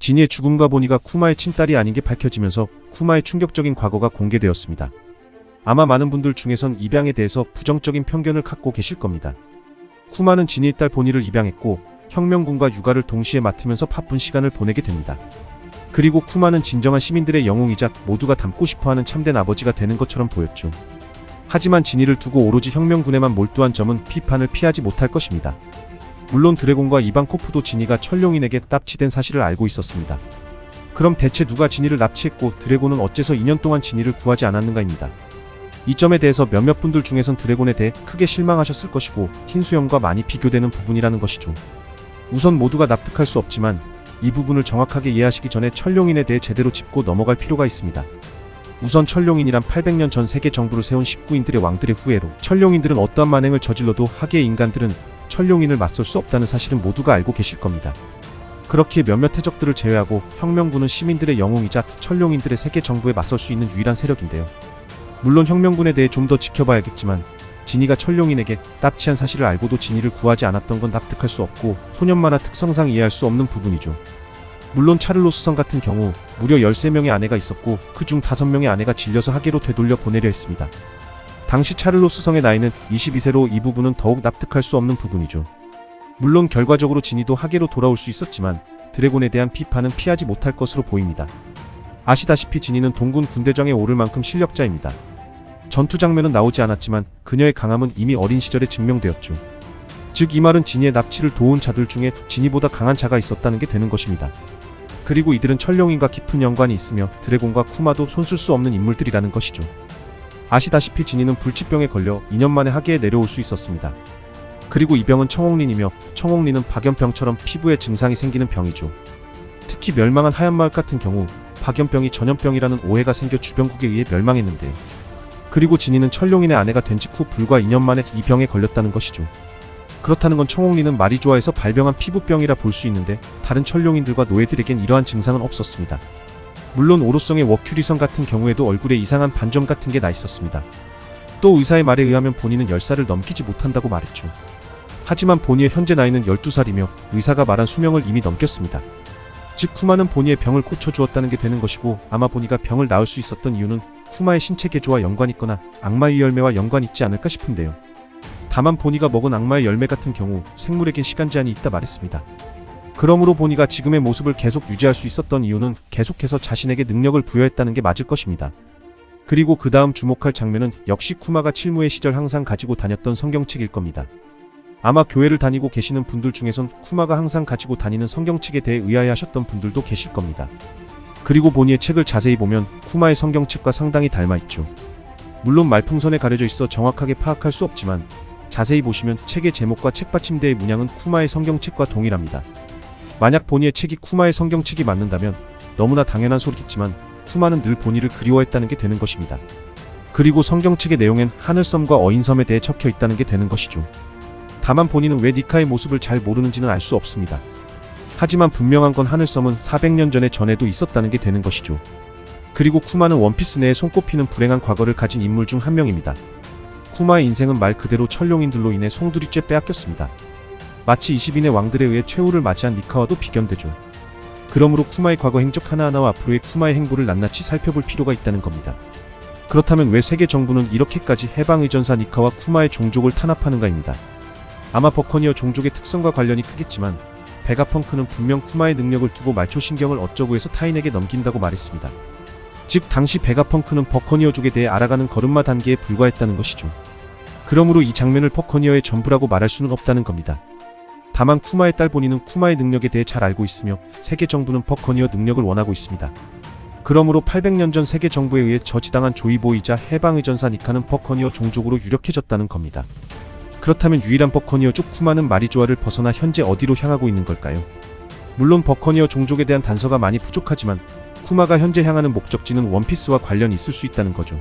진이의 죽음과 보니가 쿠마의 친딸이 아닌 게 밝혀지면서 쿠마의 충격적인 과거가 공개되었습니다. 아마 많은 분들 중에선 입양에 대해서 부정적인 편견을 갖고 계실 겁니다. 쿠마는 진이의 딸 보니를 입양했고 혁명군과 육아를 동시에 맡으면서 바쁜 시간을 보내게 됩니다. 그리고 쿠마는 진정한 시민들의 영웅이자 모두가 닮고 싶어하는 참된 아버지가 되는 것처럼 보였죠. 하지만 진이를 두고 오로지 혁명군에만 몰두한 점은 비판을 피하지 못할 것입니다. 물론 드래곤과 이방코프도 진이가 천룡인에게 납치된 사실을 알고 있었습니다. 그럼 대체 누가 진이를 납치했고 드래곤은 어째서 2년 동안 진이를 구하지 않았는가입니다. 이 점에 대해서 몇몇 분들 중에선 드래곤에 대해 크게 실망하셨을 것이고 틴수염과 많이 비교되는 부분이라는 것이죠. 우선 모두가 납득할 수 없지만 이 부분을 정확하게 이해하시기 전에 천룡인에 대해 제대로 짚고 넘어갈 필요가 있습니다. 우선 천룡인이란 800년 전 세계 정부를 세운 19인들의 왕들의 후예로 천룡인들은 어떠한 만행을 저질러도 하계의 인간들은 천룡인을 맞설 수 없다는 사실은 모두가 알고 계실 겁니다. 그렇기에 몇몇 해적들을 제외하고 혁명군은 시민들의 영웅이자 천룡인들의 세계 정부에 맞설 수 있는 유일한 세력인데요. 물론 혁명군에 대해 좀 더 지켜봐야겠지만 진이가 천룡인에게 납치한 사실을 알고도 진이를 구하지 않았던 건 납득할 수 없고 소년 만화 특성상 이해할 수 없는 부분이죠. 물론 차를로 수성 같은 경우 무려 13명의 아내가 있었고 그중 5명의 아내가 질려서 하계로 되돌려 보내려 했습니다. 당시 차를로 수성의 나이는 22세로 이 부분은 더욱 납득할 수 없는 부분이죠. 물론 결과적으로 진이도 하계로 돌아올 수 있었지만 드래곤에 대한 비판은 피하지 못할 것으로 보입니다. 아시다시피 진이는 동군 군대장에 오를 만큼 실력자입니다. 전투 장면은 나오지 않았지만 그녀의 강함은 이미 어린 시절에 증명되었죠. 즉 이 말은 진이의 납치를 도운 자들 중에 진이보다 강한 자가 있었다는 게 되는 것입니다. 그리고 이들은 천룡인과 깊은 연관이 있으며 드래곤과 쿠마도 손쓸 수 없는 인물들이라는 것이죠. 아시다시피 진이는 불치병에 걸려 2년 만에 하계에 내려올 수 있었습니다. 그리고 이 병은 청홍린이며 청홍린은 박연병처럼 피부에 증상이 생기는 병이죠. 특히 멸망한 하얀마을 같은 경우 박연병이 전염병이라는 오해가 생겨 주변국에 의해 멸망했는데 그리고 진이는 천룡인의 아내가 된 직후 불과 2년 만에 이 병에 걸렸다는 것이죠. 그렇다는 건 청홍리는 말이 좋아해서 발병한 피부병이라 볼 수 있는데 다른 천룡인들과 노예들에겐 이러한 증상은 없었습니다. 물론 오로성의 워큐리선 같은 경우에도 얼굴에 이상한 반점 같은 게 나 있었습니다. 또 의사의 말에 의하면 본인은 10살을 넘기지 못한다고 말했죠. 하지만 보니의 현재 나이는 12살이며 의사가 말한 수명을 이미 넘겼습니다. 즉 쿠마는 보니의 병을 고쳐주었다는 게 되는 것이고 아마 보니가 병을 나을 수 있었던 이유는 쿠마의 신체 개조와 연관 있거나 악마의 열매와 연관 있지 않을까 싶은데요. 다만 보니가 먹은 악마의 열매 같은 경우 생물에겐 시간 제한이 있다 말했습니다. 그러므로 보니가 지금의 모습을 계속 유지할 수 있었던 이유는 계속해서 자신에게 능력을 부여했다는 게 맞을 것입니다. 그리고 그 다음 주목할 장면은 역시 쿠마가 칠무의 시절 항상 가지고 다녔던 성경책일 겁니다. 아마 교회를 다니고 계시는 분들 중에선 쿠마가 항상 가지고 다니는 성경책에 대해 의아해하셨던 분들도 계실 겁니다. 그리고 보니의 책을 자세히 보면 쿠마의 성경책과 상당히 닮아 있죠. 물론 말풍선에 가려져 있어 정확하게 파악할 수 없지만 자세히 보시면 책의 제목과 책받침대의 문양은 쿠마의 성경책과 동일합니다. 만약 보니의 책이 쿠마의 성경책이 맞는다면 너무나 당연한 소리겠지만 쿠마는 늘 보니를 그리워했다는 게 되는 것입니다. 그리고 성경책의 내용엔 하늘섬과 어인섬에 대해 적혀 있다는 게 되는 것이죠. 다만 본인은 왜 니카의 모습을 잘 모르는지는 알 수 없습니다. 하지만 분명한 건 하늘섬은 400년 전에 전에도 있었다는 게 되는 것이죠. 그리고 쿠마는 원피스 내에 손꼽히는 불행한 과거를 가진 인물 중 한 명입니다. 쿠마의 인생은 말 그대로 천룡인들로 인해 송두리째 빼앗겼습니다. 마치 20인의 왕들에 의해 최후를 맞이한 니카와도 비견되죠. 그러므로 쿠마의 과거 행적 하나하나와 앞으로의 쿠마의 행보를 낱낱이 살펴볼 필요가 있다는 겁니다. 그렇다면 왜 세계 정부는 이렇게까지 해방 의전사 니카와 쿠마의 종족을 탄압하는가입니다. 아마 버커니어 종족의 특성과 관련이 크겠지만 베가펑크는 분명 쿠마의 능력을 두고 말초신경을 어쩌고 해서 타인에게 넘긴다고 말했습니다. 즉 당시 베가펑크는 버커니어족에 대해 알아가는 걸음마 단계에 불과했다는 것이죠. 그러므로 이 장면을 버커니어의 전부라고 말할 수는 없다는 겁니다. 다만 쿠마의 딸 보니는 쿠마의 능력에 대해 잘 알고 있으며 세계 정부는 버커니어 능력을 원하고 있습니다. 그러므로 800년 전 세계 정부에 의해 저지당한 조이보이자 해방의 전사 니카는 버커니어 종족으로 유력해졌다는 겁니다. 그렇다면 유일한 버커니어족 쿠마는 마리조아를 벗어나 현재 어디로 향하고 있는 걸까요? 물론 버커니어 종족에 대한 단서가 많이 부족하지만 쿠마가 현재 향하는 목적지는 원피스와 관련이 있을 수 있다는 거죠.